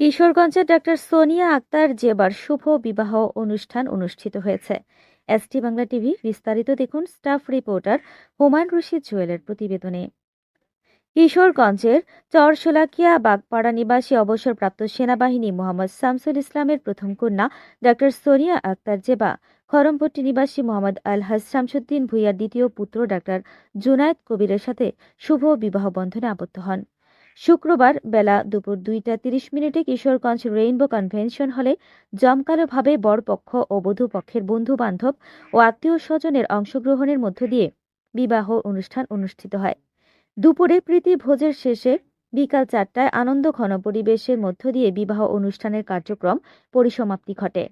কিশোরগঞ্জে doctor Sonia Akter জেবার শুভ বিবাহ অনুষ্ঠান অনুষ্ঠিত হয়েছে। এসটি বাংলা টিভি বিস্তারিত দেখুন স্টাফ রিপোর্টার হুমায়ুন রশিদ জুয়েলের প্রতিবেদনে। কিশোরগঞ্জের চরশোলাকিয়া বাগপাড়া নিবাসী অবসরপ্রাপ্ত সেনাবাহিনী মোহাম্মদ শামসুল ইসলামের প্রথম কন্যা ডাক্তার সোনিয়া আক্তার জেবা। খরমপট্টি নিবাসী মোহাম্মদ আলহাজ শামসুদ্দিন ভুইয়ার দ্বিতীয় পুত্র ডাক্তার জুনায়েদ কবিরের সাথে শুভ বিবাহ বন্ধনে আবদ্ধ হন। শুক্রবার বেলা দুপুর দুইটা তিরিশ মিনিটে কিশোরগঞ্জ রেইনবো কনভেনশন হলে জমকালোভাবে বরপক্ষ ও বধূ পক্ষের বন্ধু বান্ধব ও আত্মীয় স্বজনের অংশগ্রহণের মধ্য দিয়ে বিবাহ অনুষ্ঠান অনুষ্ঠিত হয়। দুপুরে প্রীতি ভোজের শেষে বিকাল চারটায় আনন্দ ঘন পরিবেশের মধ্য দিয়ে বিবাহ অনুষ্ঠানের কার্যক্রম পরিসমাপ্তি ঘটে।